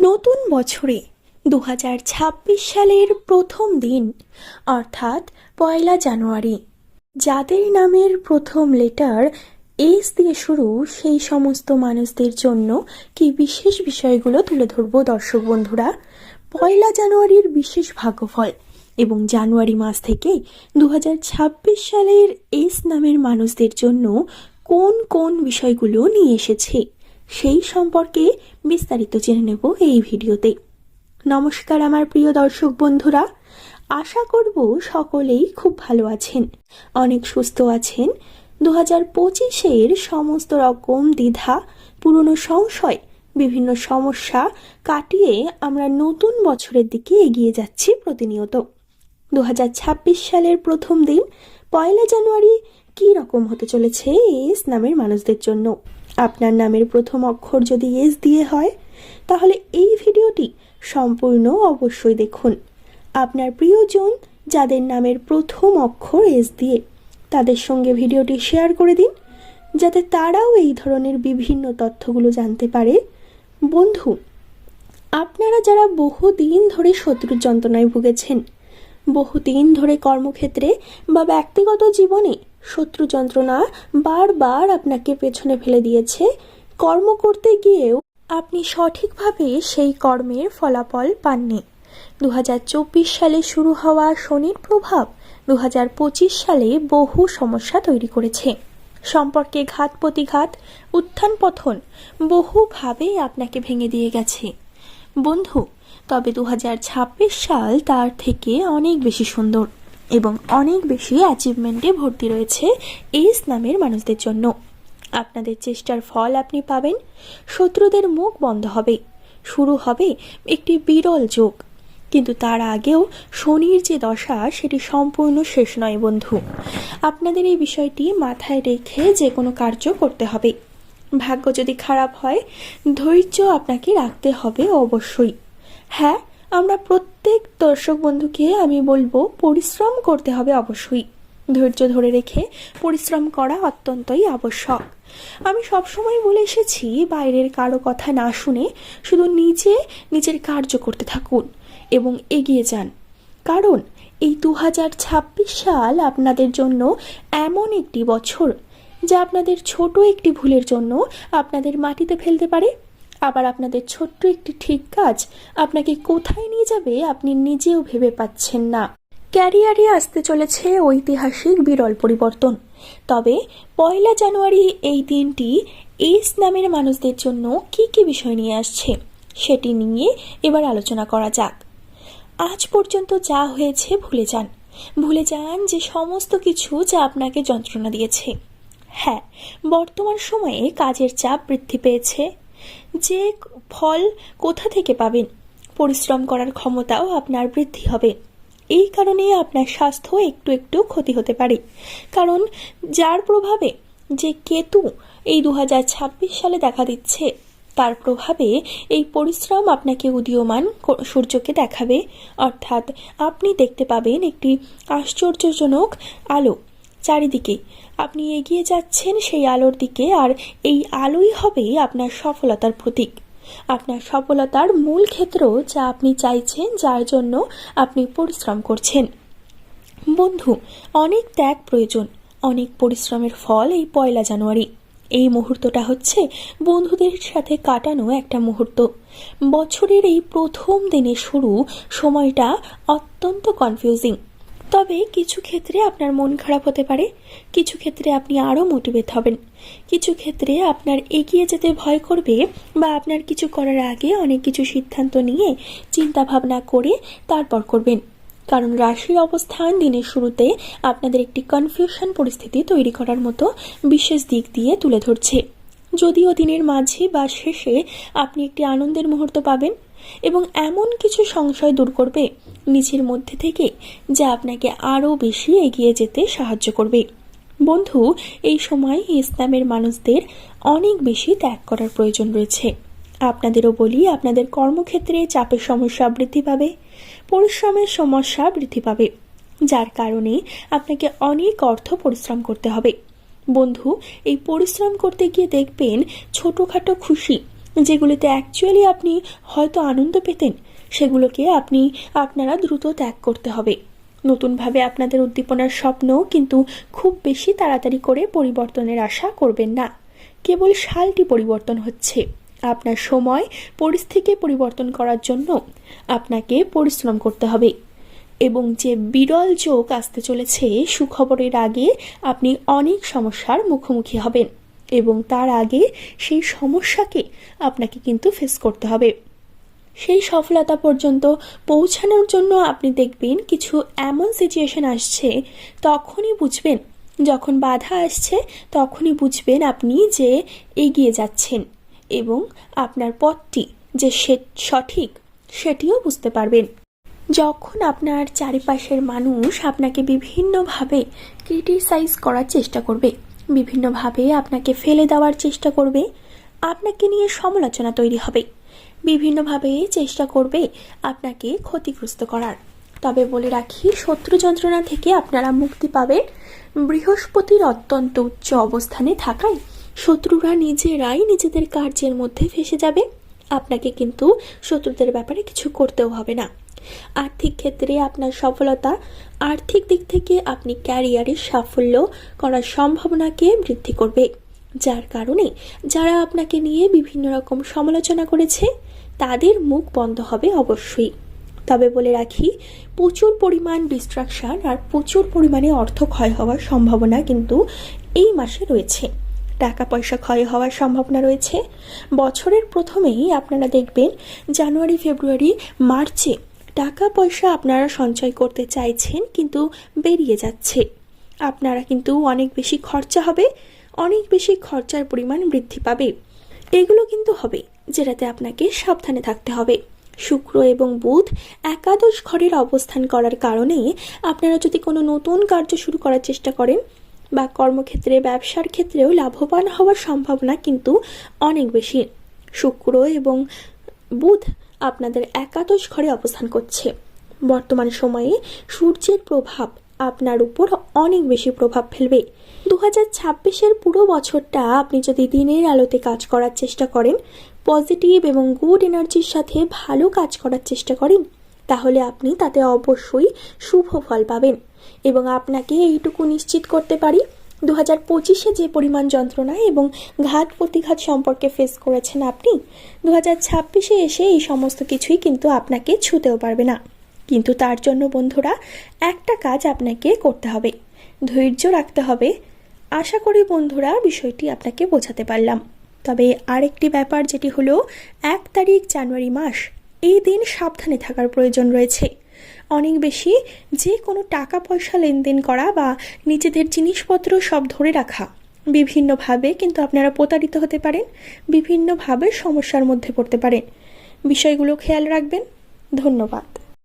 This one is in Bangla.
নতুন বছরে দু হাজার ছাব্বিশ সালের প্রথম দিন, অর্থাৎ পয়লা জানুয়ারি। যাদের নামের প্রথম লেটার এস দিয়ে শুরু, সেই সমস্ত মানুষদের জন্য কি বিশেষ বিষয়গুলো তুলে ধরব দর্শক বন্ধুরা? পয়লা জানুয়ারির বিশেষ ভাগ্যফল এবং জানুয়ারি মাস থেকে দু হাজার ছাব্বিশ সালের এস নামের মানুষদের জন্য কোন কোন বিষয়গুলো নিয়ে এসেছে? সেই সম্পর্কে বিস্তারিত জেনে নেব এই ভিডিওতে। নমস্কার আমার প্রিয় দর্শক বন্ধুরা। আশা করব সকলেই খুব ভালো আছেন। অনেক সুস্থ আছেন। দু হাজার পঁচিশের সমস্ত রকম দ্বিধা, পুরনো সংশয়, বিভিন্ন সমস্যা কাটিয়ে আমরা নতুন বছরের দিকে এগিয়ে যাচ্ছি প্রতিনিয়ত। দু হাজার ছাব্বিশ সালের প্রথম দিন, পয়লা জানুয়ারি কী রকম হতে চলেছে এস নামের মানুষদের জন্য। আপনার নামের প্রথম অক্ষর যদি এস দিয়ে হয়, তাহলে এই ভিডিওটি সম্পূর্ণ অবশ্যই দেখুন। আপনার প্রিয়জন যাদের নামের প্রথম অক্ষর এস দিয়ে, তাদের সঙ্গে ভিডিওটি শেয়ার করে দিন, যাতে তারাও এই ধরনের বিভিন্ন তথ্যগুলো জানতে পারে। বন্ধু, আপনারা যারা বহুদিন ধরে শত্রুর যন্ত্রণায় ভুগেছেন, বহুদিন ধরে কর্মক্ষেত্রে বা ব্যক্তিগত জীবনে শত্রু যন্ত্রণা বারবার আপনাকে পেছনে ফেলে দিয়েছে। কর্ম করতে গিয়েও আপনি সঠিকভাবে সেই কর্মের ফলাফল পাননি। দু হাজার চব্বিশ সালে শুরু হওয়া শনির প্রভাব দু হাজার পঁচিশ সালে বহু সমস্যা তৈরি করেছে। সম্পর্কে ঘাত প্রতিঘাত, উত্থান পথন বহুভাবে আপনাকে ভেঙে দিয়ে গেছে। বন্ধু, তবে দু হাজার ছাব্বিশ সাল তার থেকে অনেক বেশি সুন্দর। এবং অনেক বেশি অ্যাচিভমেন্টে ভর্তি রয়েছে এস নামের মানুষদের জন্য। আপনাদের চেষ্টার ফল আপনি পাবেন। শত্রুদের মুখ বন্ধ হবে। শুরু হবে একটি বিরল যোগ। কিন্তু তার আগেও শনির যে দশা, সেটি সম্পূর্ণ শেষ নয় বন্ধু। আপনাদের এই বিষয়টি মাথায় রেখে যে কোনো কার্য করতে হবে। ভাগ্য যদি খারাপ হয়, ধৈর্য আপনাকে রাখতে হবে অবশ্যই। হ্যাঁ আমরা প্রত্যেক দর্শক বন্ধুকে আমি বলব, পরিশ্রম করতে হবে অবশ্যই। ধৈর্য ধরে রেখে পরিশ্রম করা অত্যন্তই আবশ্যক। আমি সবসময় বলে এসেছি, বাইরের কারও কথা না শুনে শুধু নিজে নিজের কার্য করতে থাকুন এবং এগিয়ে যান। কারণ এই দু হাজার ছাব্বিশ সাল আপনাদের জন্য এমন একটি বছর, যা আপনাদের ছোট একটি ভুলের জন্য আপনাদের মাটিতে ফেলতে পারে। আবার আপনাদের ছোট্ট একটি ঠিক কাজ, আপনাকে কোথায় নিয়ে যাবে আপনি নিজেও ভেবে পাচ্ছেন না। ক্যারিয়ারে আসতে চলেছে ঐতিহাসিক বিরল পরিবর্তন। তবে পয়লা জানুয়ারি এই দিনটি এস নামের মানুষদের জন্য কি কি বিষয় নিয়ে আসছে, সেটি নিয়ে এবার আলোচনা করা যাক। আজ পর্যন্ত যা হয়েছে ভুলে যান। ভুলে যান যে সমস্ত কিছু যা আপনাকে যন্ত্রণা দিয়েছে। হ্যাঁ বর্তমান সময়ে কাজের চাপ বৃদ্ধি পেয়েছে। যে ফল কোথা থেকে পাবেন? পরিশ্রম করার ক্ষমতাও আপনার বৃদ্ধি হবে। এই কারণে আপনার স্বাস্থ্য একটু একটু ক্ষতি হতে পারে। কারণ যার প্রভাবে যে কেতু এই দু হাজার ছাব্বিশ সালে দেখা দিচ্ছে, তার প্রভাবে এই পরিশ্রম আপনাকে উদীয়মান সূর্যকে দেখাবে। অর্থাৎ আপনি দেখতে পাবেন একটি আশ্চর্যজনক আলো। চারিদিকে। আপনি এগিয়ে যাচ্ছেন সেই আলোর দিকে আর এই আলোই হবে আপনার সফলতার প্রতীক। আপনার সফলতার মূল ক্ষেত্র যা আপনি চাইছেন, যার জন্য আপনি পরিশ্রম করছেন। বন্ধু, অনেক ত্যাগ প্রয়োজন, অনেক পরিশ্রমের ফল এই পয়লা জানুয়ারি। এই মুহূর্তটা হচ্ছে বন্ধুদের সাথে কাটানো একটা মুহূর্ত। বছরের এই প্রথম দিনের শুরু সময়টা অত্যন্ত কনফিউজিং তবে কিছু ক্ষেত্রে আপনার মন খারাপ হতে পারে, কিছু ক্ষেত্রে আপনি আরও মোটিভেট হবেন। কিছু ক্ষেত্রে আপনার এগিয়ে যেতে ভয় করবে বা আপনার কিছু করার আগে অনেক কিছু সিদ্ধান্ত নিয়ে চিন্তা ভাবনা করে তারপর করবেন। কারণ রাশির অবস্থান দিনের শুরুতে আপনাদের একটি কনফিউশন পরিস্থিতি তৈরি করার মতো বিশেষ দিক দিয়ে তুলে ধরছে। যদিও দিনের মাঝে বা শেষে আপনি একটি আনন্দের মুহূর্ত পাবেন এবং এমন কিছু সংশয় দূর করবে নিজের মধ্যে থেকে, যা আপনাকে আরও বেশি এগিয়ে যেতে সাহায্য করবে। বন্ধু, এই সময় ইসলামের মানুষদের অনেক বেশি ত্যাগ করার প্রয়োজন রয়েছে। আপনাদেরও বলি, আপনাদের কর্মক্ষেত্রে চাপের সমস্যা বৃদ্ধি পাবে, পরিশ্রমের সমস্যা বৃদ্ধি পাবে। যার কারণে আপনাকে অনেক অর্থ পরিশ্রম করতে হবে। বন্ধু, এই পরিশ্রম করতে গিয়ে দেখবেন ছোটোখাটো খুশি যেগুলিতে অ্যাকচুয়ালি আপনি হয়তো আনন্দ পেতেন, সেগুলোকে আপনি, আপনারা দ্রুত ত্যাগ করতে হবে। নতুনভাবে আপনাদের উদ্দীপনার স্বপ্ন কিন্তু খুব বেশি তাড়াতাড়ি করে পরিবর্তনের আশা করবেন না। কেবল সালটি পরিবর্তন হচ্ছে। আপনার সময় পরিস্থিতি পরিবর্তন করার জন্য আপনাকে পরিশ্রম করতে হবে। এবং যে বিরল যোগ আসতে চলেছে, সুখবরের আগে আপনি অনেক সমস্যার মুখোমুখি হবেন। এবং তার আগে সেই সমস্যাকে আপনাকে কিন্তু ফেস করতে হবে। সেই সফলতা পর্যন্ত পৌঁছানোর জন্য আপনি দেখবেন কিছু এমন সিচুয়েশন আসছে, তখনই বুঝবেন। যখন বাধা আসছে, তখনই বুঝবেন আপনি যে এগিয়ে যাচ্ছেন এবং আপনার পথটি যে সঠিক, সেটিও বুঝতে পারবেন। যখন আপনার চারিপাশের মানুষ আপনাকে বিভিন্নভাবে ক্রিটিসাইজ করার চেষ্টা করবে বিভিন্নভাবে আপনাকে ফেলে দেওয়ার চেষ্টা করবে, আপনাকে নিয়ে সমালোচনা তৈরি হবে। বিভিন্নভাবে চেষ্টা করবে আপনাকে ক্ষতিগ্রস্ত করার। তবে বলে রাখি, শত্রু যন্ত্রণা থেকে আপনারা মুক্তি পাবেন। বৃহস্পতির অত্যন্ত উচ্চ অবস্থানে থাকায় শত্রুরা নিজেরাই নিজেদের কার্যের মধ্যে ফেসে যাবে। আপনাকে কিন্তু শত্রুদের ব্যাপারে কিছু করতেও হবে না। আর্থিক ক্ষেত্রে আপনার সফলতা, আর্থিক দিক থেকে আপনি ক্যারিয়ারের সাফল্য করার সম্ভাবনাকে বৃদ্ধি করবে। যার কারণে যারা আপনাকে নিয়ে বিভিন্ন রকম সমালোচনা করেছে, তাদের মুখ বন্ধ হবে অবশ্যই। তবে বলে রাখি, প্রচুর পরিমাণ ডিস্ট্রাকশন আর প্রচুর পরিমাণে অর্থ ক্ষয় হওয়ার সম্ভাবনা কিন্তু এই মাসে রয়েছে। টাকা পয়সা ক্ষয় হওয়ার সম্ভাবনা রয়েছে। বছরের প্রথমেই আপনারা দেখবেন, জানুয়ারি, ফেব্রুয়ারি, মার্চে টাকা পয়সা আপনারা সঞ্চয় করতে চাইছেন কিন্তু বেরিয়ে যাচ্ছে। আপনারা কিন্তু অনেক বেশি খরচা হবে, অনেক বেশি খরচার পরিমাণ বৃদ্ধি পাবে। এগুলো কিন্তু হবে, যেটাতে আপনাকে সাবধানে থাকতে হবে। শুক্র এবং বুধ একাদশ ঘরের অবস্থান করার কারণে আপনারা যদি কোনো নতুন কার্য শুরু করার চেষ্টা করেন, বা কর্মক্ষেত্রে, ব্যবসার ক্ষেত্রেও লাভবান হওয়ার সম্ভাবনা কিন্তু অনেক বেশি। শুক্র এবং বুধ আপনাদের একাদশ ঘরে অবস্থান করছে। বর্তমান সময়ে সূর্যের প্রভাব আপনার উপর অনেক বেশি প্রভাব ফেলবে। দু হাজার ছাব্বিশের পুরো বছরটা আপনি যদি দিনের আলোতে কাজ করার চেষ্টা করেন, পজিটিভ এবং গুড এনার্জির সাথে ভালো কাজ করার চেষ্টা করেন, তাহলে আপনি তাতে অবশ্যই শুভ ফল পাবেন এবং আপনাকে এইটুকু নিশ্চিত করতে পারি দু হাজার পঁচিশে যে পরিমাণ যন্ত্রণা এবং ঘাত প্রতিঘাত সম্পর্কে ফেস করেছেন আপনি দু হাজার ছাব্বিশে এসে এই সমস্ত কিছুই কিন্তু আপনাকে ছুতেও পারবে না। কিন্তু তার জন্য বন্ধুরা, একটা কাজ আপনাকে করতে হবে। ধৈর্য রাখতে হবে। আশা করি বন্ধুরা, বিষয়টি আপনাকে বোঝাতে পারলাম। তবে আরেকটি ব্যাপার যেটি হলো, এক তারিখ জানুয়ারি মাস। এই দিন সাবধানে থাকার প্রয়োজন রয়েছে। অনেক বেশি যে কোনো টাকা পয়সা লেনদেন করা বা নিজেদের জিনিসপত্র সব ধরে রাখা। বিভিন্নভাবে কিন্তু আপনারা প্রতারিত হতে পারেন, বিভিন্নভাবে সমস্যার মধ্যে পড়তে পারেন। বিষয়গুলো খেয়াল রাখবেন। ধন্যবাদ।